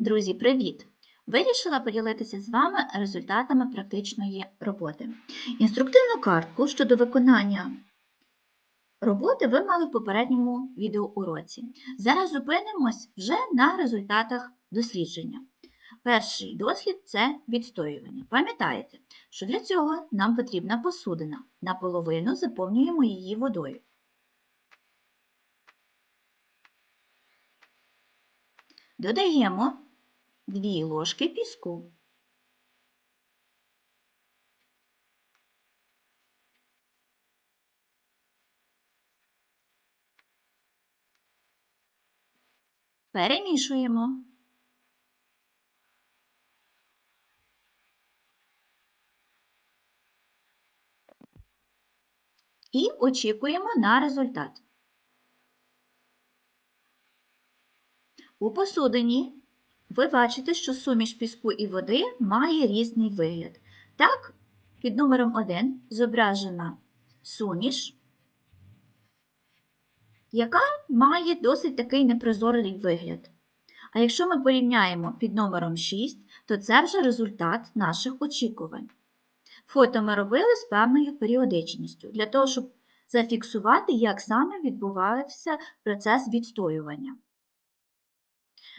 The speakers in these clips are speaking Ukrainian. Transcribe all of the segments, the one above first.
Друзі, привіт! Вирішила поділитися з вами результатами практичної роботи. Інструктивну картку щодо виконання роботи ви мали в попередньому відеоуроці. Зараз зупинимось вже на результатах дослідження. Перший дослід це відстоювання. Пам'ятаєте, що для цього нам потрібна посудина. Наполовину заповнюємо її водою. Додаємо 2 ложки піску. Перемішуємо. І очікуємо на результат. У посудині ви бачите, що суміш піску і води має різний вигляд. Так, під номером 1 зображена суміш, яка має досить такий непрозорий вигляд. А якщо ми порівняємо під номером 6, то це вже результат наших очікувань. Фото ми робили з певною періодичністю, для того, щоб зафіксувати, як саме відбувався процес відстоювання.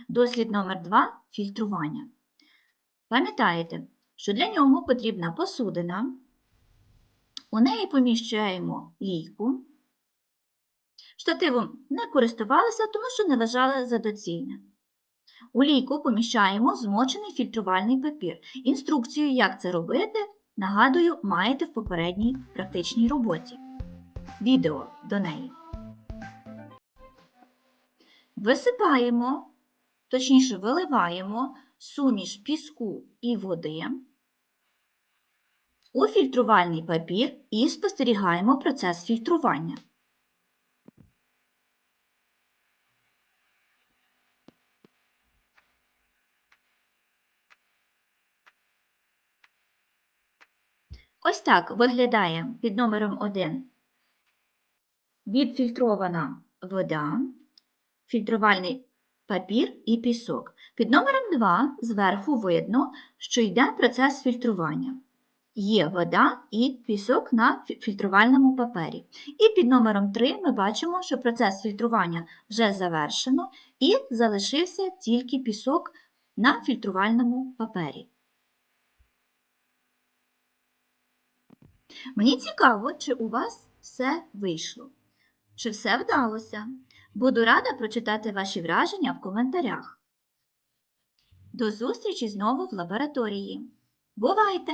Дослід номер 2 фільтрування. Пам'ятаєте, що для нього потрібна посудина. У неї поміщаємо лійку. Штативом не користувалися, тому що не вважали за доцільне. У лійку поміщаємо змочений фільтрувальний папір. Інструкцію, як це робити, нагадую, маєте в попередній практичній роботі. Відео до неї. Висипаємо точніше виливаємо суміш піску і води у фільтрувальний папір і спостерігаємо процес фільтрування. Ось так виглядає під номером 1 відфільтрована вода, фільтрувальний папір і пісок. Під номером 2 зверху видно, що йде процес фільтрування. Є вода і пісок на фільтрувальному папері. І під номером 3 ми бачимо, що процес фільтрування вже завершено і залишився тільки пісок на фільтрувальному папері. Мені цікаво, чи у вас все вийшло, чи все вдалося. Буду рада прочитати ваші враження в коментарях. До зустрічі знову в лабораторії. Бувайте!